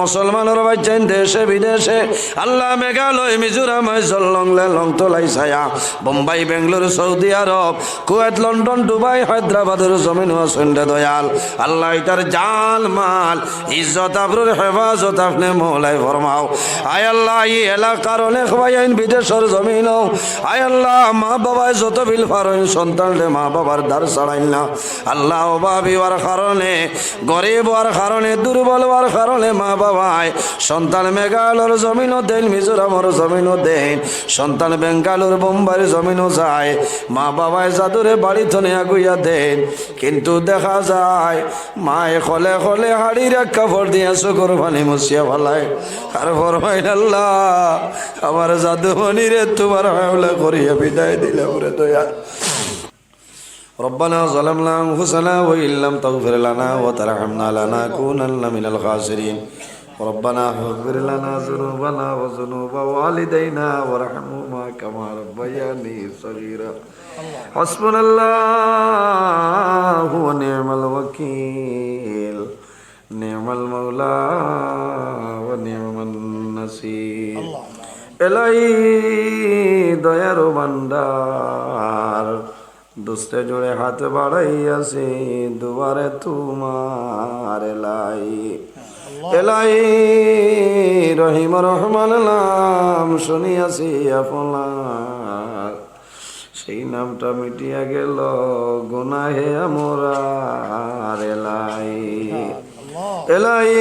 মুসলমানের বাচ্চাইন দেশে, বিদেশে। আল্লাহ মেঘালয়, মিজোরাম জল্লং লেলং তোলাই ছায়া। Bombay, Bangalore, Saudi Arab, Kuwait, London, Dubai, হায়দ্রাবাদের জমিন সন্ধ্যে দয়াল। আল্লাহ তার জাল মাল, ইজ্জত, আবরুর হেফাজত আপনি মৌলাই ফরমাও। আয় আল্লাহ, এই এলাকার অনেক ভাইয়াইন বিদেশের জমিন আয় আল্লাহ, মা বাবায় যত বিল ফারইন, সন্তান মা বাবার দ্বার ছাড়াইন না। আল্লাহ অভাবী হওয়ার কারণে, গরিব হওয়ার কারণে, দুর্বল হওয়ার কারণে মা বাবায় সন্তান মেঘালয়ের জমিনও দেন, মিজোরামর জমিনও দেন। সন্তান বেঙ্গালোর বোম্বাইয়ের জমিনও যায়। মা বাবায় জাদুরে বাড়ি থনে আগুইয়া দেন। কিন্তু দেখা যায়, মায়ে খলে খলে হাড়ির কাপড় দিয়া চোখর পানি মুছিয়া ফেলায়। আর ফরমাইন, আল্লাহ, আমার জাদু মনিরে তোমার হাওলা করিয়া বিদায় দিলে ওরে দয়া ربنا ظلمنا أنفسنا وإن لم تغفر لنا وترحمنا لنكونن من الخاسرين ربنا اغفر لنا ذنوبنا وذنوب والدينا وارحمهما كما ربياني صغيرا حسبنا الله ونعم الوكيل نعم المولى ونعم النصير এলাই দয়ার ভান্ডার দুস্তে জোড়ে হাত বাড়াইয়াছে দুবারে তোমার এলাই। এলাই রহিম রহমান নাম শুনিয়াছি আপনার। সেই নামটা মিটিয়া গেল গুনাহে আমরার এলাই। এলাই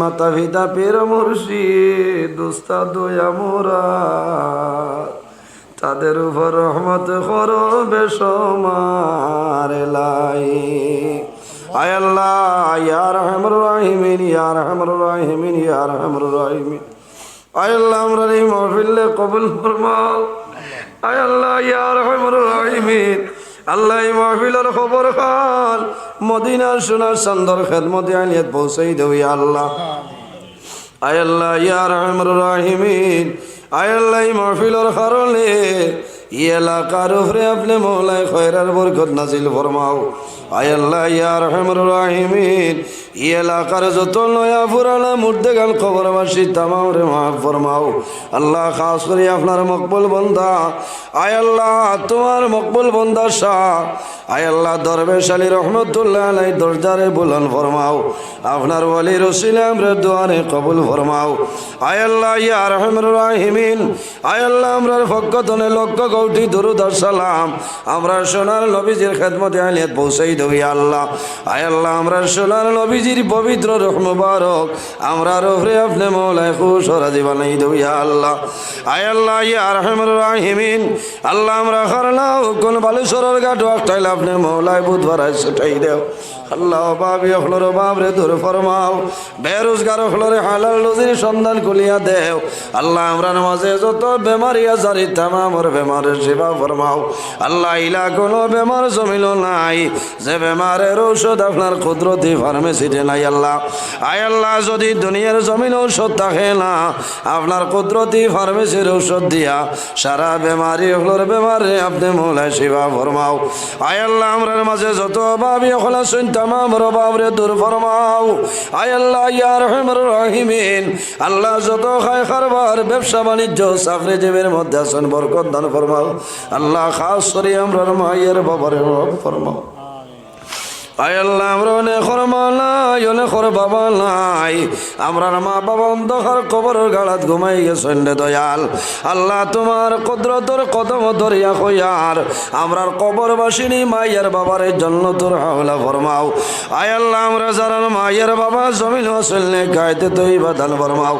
মাতা পিতা পের মুর্শিদ দুস্তা দয়া মোরা তাদের উপর রহমত করো বেসমার এলাই আয় আল্লাহ ইয়ার রহমর রাহিমিন ইয়ার রহমর রাহিমিন ইয়ার রহমর রাহিমিন। আয় আল্লাহ, আমরা এই মহফিল্লে কবুল ফরমাও। আয় আল্লাহ ইয়ার রহমর রাহিমিন। আল্লাহ মহফিলের খবর খান। মদিনার সোনার চন্দর খেদমতে আনিয়ে পৌঁছাই দেও আল্লাহ। আয় আল্লাহ, ইয়া রহমর রাহিমিন। আয় মাহফিলর কারণে ই এলাকার উপরে আপনি মৌলায় খয়রার বরকত নাজিল ফরমাও। আয় আল্লাহ, ইয়া রাহিমিন। ই এলাকার যত নয়া পুরানা মুর্দে গান খবরবাসী তামাম রে ফরমাও। আল্লাহ, খাস করে আপনার মকবুল বন্ধা আয় আল্লাহ, তোমার মকবুল বন্ধা শাহ। আয় আল্লাহ, দরবেশ আলী রহমতুল্লাহ আলাই দরজারে বুলন ফরমাও। আপনার ওয়ালি রসিলাম রে দোয়ারে কবুল ফরমাও। আয় আল্লাহ, ইয়া রহমর রাহিমিন। আয় আল্লাহ আমরার ফকতনে লক্ষ কৌটি দরুদ সালাম। আমরা সোনার নবীজির খেদমতে আলিয়াত পৌঁছাই ইয়া আল্লাহ। আয় আল্লাহ, আমরা সোনার নবীজির পবিত্র রহ মুবারক। আমরা রফরে আপনি মৌলায় খুশ রাজি বানাই দেব ইয়া আল্লাহ। আয় আল্লাহ, ইয়া রহমর রাহিমিন। আল্লাহ, আমরা খারলাও কোন বালেশ্বরের ঘাট একটাইলে আপনি মৌলায় বুধবার সেটাই দেও। আল্লাহ বাবি হলর বাবরে দূর ফরমাও। বেরোজগার হলরে হালাল রুজির সন্ধান খুলিয়া দেও। আল্লাহ আমরা মাঝে যত বেমারি আজারি তামামর বেমারের সেবা ফরমাও। আল্লাহ ইলা কোনো বেমার জমিল নাই। যে বেমারের ঔষধ আপনার কুদরতি ফার্মেসিতে নাই আল্লাহ। আয় আল্লাহ, যদি দুনিয়ার জমিন ঔষধ থাকে না, আপনার কুদরতি ফার্মেসির ঔষধ দিয়া সারা বেমারি হলোর বেমারে আপনি মোলায় সেবা ফরমাও। আয় আল্লাহ, আমরার মাঝে যত অভাবী হলা তামাম রবাবরে দূর ফরমাও। আয় আল্লাহ, ইয়া রহমর রহিমিন। আল্লাহ যত খায় খারবার, ব্যবসা বাণিজ্য, চাকরি জীবের মধ্যে আসেন, বরকত ফরমাও। আল্লাহ খাস মায়ের ফরমাও। আয় আল্লাহ, আমরা অনেক মা নাই অনেক বাবা নাই আমরা মা বাবা অন্ধকার কবরের গাড়াত ঘুমাই গেছেন রে দয়াল। আল্লাহ তোমার কদরতর কদম ধরিয়া কইয়ার আমরার কবরবাসিনী মাইয়ের বাবার জন্য তোর হাওলা ফরমাও। আয় আল্লাহ, আমরা যারা মাইয়ের বাবা জমিন আসলে গাইতে তৈ বাদান ফরমাও।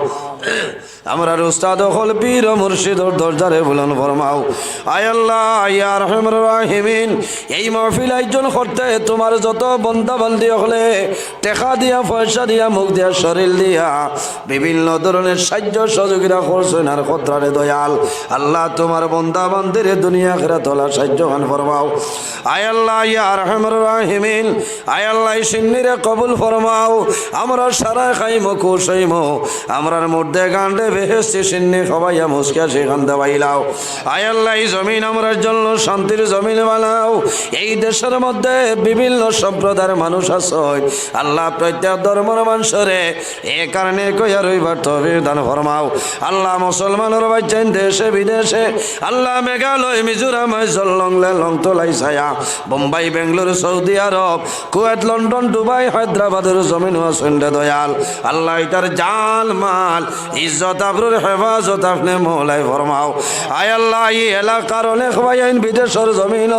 আমরা উস্তাদ হল পীর মুর্শিদর দরজারে বলন ফরমাও। আয় আল্লাহ ইয়া রহমান রাহিমিন। এই মাহফিল আয়োজন করতে তোমার যত বন্ধা বান্ধি হলে, টেকা দিয়া, পয়সা দিয়া, মুখ দিয়া, শরীর দিয়া, বিভিন্ন ধরনের সাহায্য সহযোগিতা করছেন আর কত্রারে দয়াল। আল্লাহ তোমার বন্ধা বান্ধিরে দুনিয়া খেরা তোলা সাহায্য খান ফরমাও। আয় আল্লাহ ইয়া রহমান রাহিমিন। আয় আল্লাহ সিন্নিরে কবুল ফরমাও। আমরা সারা খাইমো খুশ হইমো আমরার সিন্নি সবাইয়া মুসকা সেখান জমিন আমরার জন্য শান্তির জমিন বানাও। এই দেশের মধ্যে বিভিন্ন সম্প্রদায়ের মানুষ আছে। আল্লাহ প্রত্যেক ধর্মের মানুষরে এ কারণে কইয়া রইবার তবে দান ফরমাও। আল্লাহ মুসলমানের বাচ্চান দেশে, বিদেশে, আল্লাহ মেঘালয়, মিজোরাম লংলে লং তোলাই ছায়া। Bombay Bangalore, Saudi Arab, Kuwait, London, Dubai, হায়দ্রাবাদের জমিন দয়াল। আল্লাহ তার জাল, মাল ইজ্জত আবরুর হেফাজত আপনি মৌলাই ফরমাও। আয় আল্লাহ, এই এলাকার অনেক ভাইন বিদেশের জমিন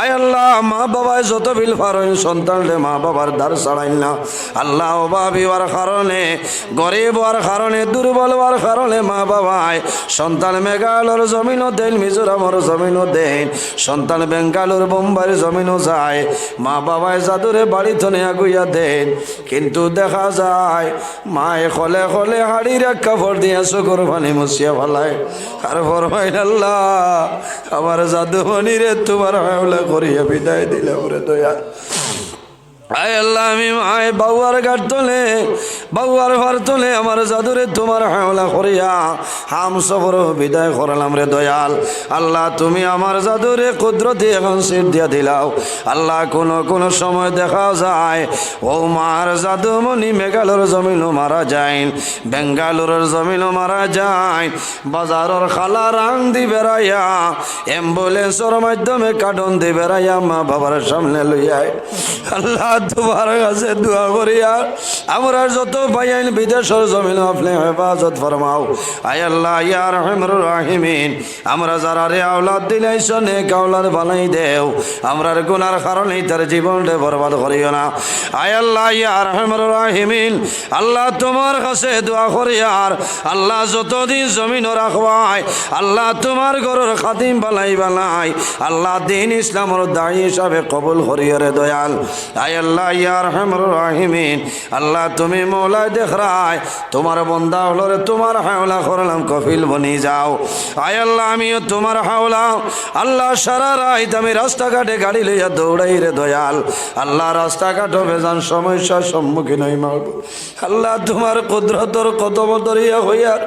আয় আল্লাহ, মা বাবায় যত বিল ফারইন সন্তান রে মা বাবার দ্বার ছাড়াইন না। আল্লাহ অভাবী হওয়ার কারণে, গরিব হওয়ার কারণে, দুর্বল হওয়ার কারণে মা বাবায় সন্তান মেঘালয়ের জমিনও দেন, মিজোরামর জমিনও দেন। সন্তান বেঙ্গালোর, বোম্বাইয়ের জমিনও যায়। মা বাবায় জাদুরে বাড়ি থনে আগুইয়া দেন। কিন্তু দেখা যায়, মায়ে খলে খলে হাড়ির এক কাপড় দিয়ে চোখর পানি মুছিয়া ভালাই আর ফরমাইল, আল্লাহ, আমার জাদুমণি রে তোমার হাওলা করিয়া বিদায় দিলে ওরে দয়া। আয় আল্লাহ, আমি মায় বাবার গাট তোলে বাউয়ার ঘর তোলে আমার জাদুরে তোমার হাওলা করিয়া, হাম সফর বিদায় করলাম রে দয়াল। আল্লাহ, তুমি আমার জাদুরে কুদরতি এখন সিট দিয়া দিলাও। আল্লাহ, কোন কোন সময় দেখা যায়, ও মার জাদুমণি মেঘালোর জমিনও মারা যায়, বেঙ্গালোরের জমিনও মারা যায়, বাজারের খালা রাং দি বেড়াইয়া, অ্যাম্বুলেন্সের মাধ্যমে কাটন দি বেড়াইয়া মা বাবার সামনে লইয়ায়। আল্লাহ, তোমার কাছে দোয়া করিয়া, আমরা যত ভাইয়াইন বিদেশের জমিন আপনি হেফাজত ফরমাও। আয় আল্লাহ ইয়ার হেমর রাহিমিন। আমরা যারা রে আওলাদ দিলাইছ নে কাউলার বানাই দেও। আমরার গুনার কারণে তার জীবনটা বরবাদ করিও না। আয় আল্লাহ ইয়ার হেমর রাহিমিন। আল্লাহ তোমার কাছে দোয়া করিয়ার আল্লাহ যতদিন জমিন রাখবাই আল্লাহ তোমার ঘরের খাদিম বালাই বালাই আল্লাহ দিন ইসলামর দায়ী হিসাবে কবুল করিয়ারে দয়াল। আয় আল্লাহ ইয়ার হেমর রাহিমিন। আল্লাহ তুমি মৌলায় দেখ রায়, তোমার বন্দা হলো রে, তোমার হাওলা করলাম, কফিল বনি যাও। আয় আল্লাহ, আমিও তোমার হাওলা। আল্লাহ সারা রাত আমি রাস্তাঘাটে গাড়ি লইয়া দৌড়াই রে দয়াল। আল্লাহ রাস্তাঘাটও বেজান সমস্যার সম্মুখীন হই মাগ আল্লাহ তোমার কুদরতর কদম দরিয়া হইয়ার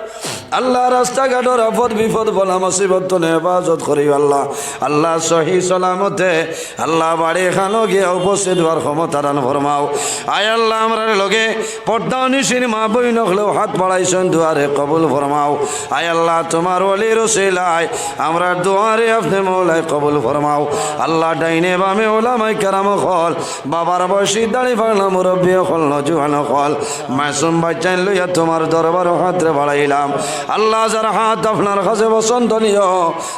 আল্লাহ রাস্তাঘাটর আপদ বিপদ বলা মুসিবত হেফাজত করি আল্লাহ। আল্লাহ সহি সালামতে, আল্লাহ বাড়ি খানো গিয়া উপস্থিত হওয়ার ক্ষমতা দান ফরমাও। আয় আল্লাহ আমরা লগে পর্দা নিশির মা বই নখলেও হাত বাড়াইছেন, দুয়ারে কবুল ফরমাও। আয় আল্লাহ, তোমার অলি রসিলায় আমরা দুয়ারে আপনি মৌলায় কবুল ফরমাও। আল্লাহ ডাইনে বামে ওলামাই কেরাম খল, বাবার বয়সী দাড়ি ফাড়লা মুরব্বী খল নজুয়ান খল। মাসুম বাচ্চান লইয়া তোমার দরবার হাতরে বাড়াইলাম। আল্লাহ যার হাত আপনার কাছে বসন্তনীয়,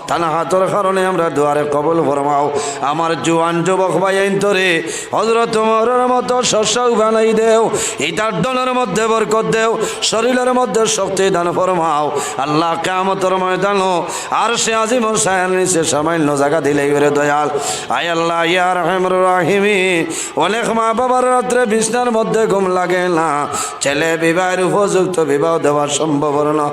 তার হাতের কারণে আমরা দুয়ারে কবল ফরমাও। আমার জোয়ান যুবক ভাই আইন তোরে হজরত তোমার মতো শস্য বানাই দেও। ইটার দলের মধ্যে বরকত দেও, শরীরের মধ্যে শক্তি দান ফরমাও। আল্লাহ কামতর ময়দান আর সে আজিম সায়াল নিচে সামান্য জায়গা দিলে করে দয়াল। আয় আল্লাহ ইয়ার হেমর রাহিমি অনেক মা বাবার রাত্রে বিছনার মধ্যে ঘুম লাগে না। ছেলে বিবাহের উপযুক্ত বিবাহ দেওয়া সম্ভব না।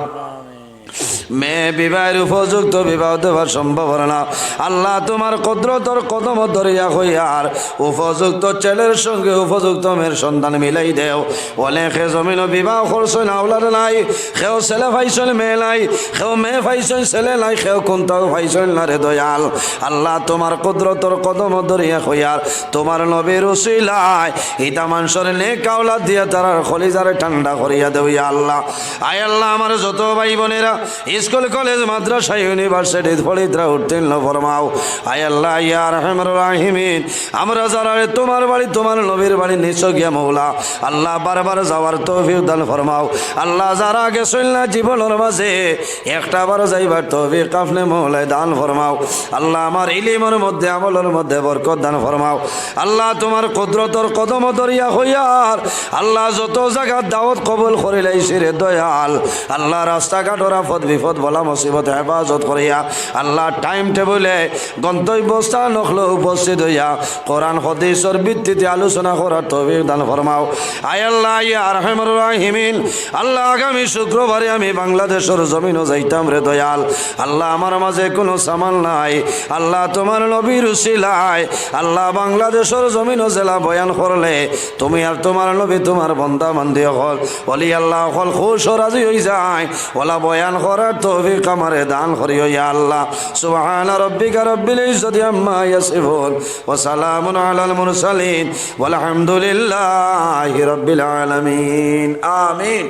মেয়ে বিবাহের উপযুক্ত বিবাহ দেওয়ার সম্ভব না। আল্লাহ তোমার কদরতর কদম ধরিয়া হইয়ার উপযুক্ত ছেলের সঙ্গে উপযুক্ত মেয়ের সন্তান মিলাই দেও। অনেকে জমিন বিবাহ করছেন আওলার নাই সেও ছেলে পাইছেন, মেয়ে নাই সেও মেয়ে পাইছেন, ছেলে নাই সেও কোনটাও পাইছেন না রে দয়াল। আল্লাহ তোমার কদরতর কদম ধরিয়া হইয়ার তোমার নবীর উসিলায় ইতা মানুষের নে কাউলা দিয়া তারা খলিজারে ঠান্ডা করিয়া দেও আল্লাহ। আয় আল্লাহ আমার যত ভাই বোনেরা স্কুল, কলেজ, মাদ্রাসা, ইউনিভার্সিটি ফরিদরা উত্তীর্ণ ফরমাও। আয় আল্লাহ, ইয়া রহমান রাহিমিন। আমরা যারা তোমার বাড়ি, তোমার নবীর বাড়ি নিচ গিয়া মৌলা, আল্লাহ বারবার যাওয়ার তৌফিক দান ফরমাও। আল্লাহ যারা গেছিল না জীবনের মাঝে, একটা বার যাইবার তৌফিক আপনি মৌলায় দান ফরমাও। আল্লাহ আমার ইলিমের মধ্যে, আমলের মধ্যে বরকত দান ফরমাও। আল্লাহ তোমার কুদরতর কদম দরিয়া হইয়ার আল্লাহ যত জায়গার দাওয়াত কবুল করিলাইছি রে দয়াল। আল্লাহ রাস্তাঘাটর আপদ বিপদ বলা মুসিবত, হেফাজত করিয়া আল্লাহ টাইম টেবলে গন্তব্যস্থান নখলো উপস্থিত হইয়া কোরআন, হদিসর ভিত্তিতে আলোচনা করার তৌফিক দান ফরমাও। আয় আল্লাহ ইয়া রহমান। আল্লাহ, আগামী শুক্রবারে আমি বাংলাদেশের জমিনও যাইতাম রে দয়াল। আল্লাহ, আমার মাঝে কোনো সামাল নাই। আল্লাহ, তোমার নবীর উসিলায় আল্লাহ বাংলাদেশের জমিনও জেলা বয়ান করলে তুমি আর তোমার নবী তোমার বন্দা বান্ধি হল। অলি আল্লাহ, হল খুশ রাজি হয়ে যায়। ওলা বয়ান করার করার তৌফিক আমারে দান করিও ইয়া আল্লাহ। সুবহান রাব্বিকা রাব্বিল ইজ্জতি আম্মা ইয়াসিফুন ওয়া সালামুন আলাল মুরসালিন। ওয়া আলহামদুলিল্লাহি রাব্বিল আলামিন। আমিন।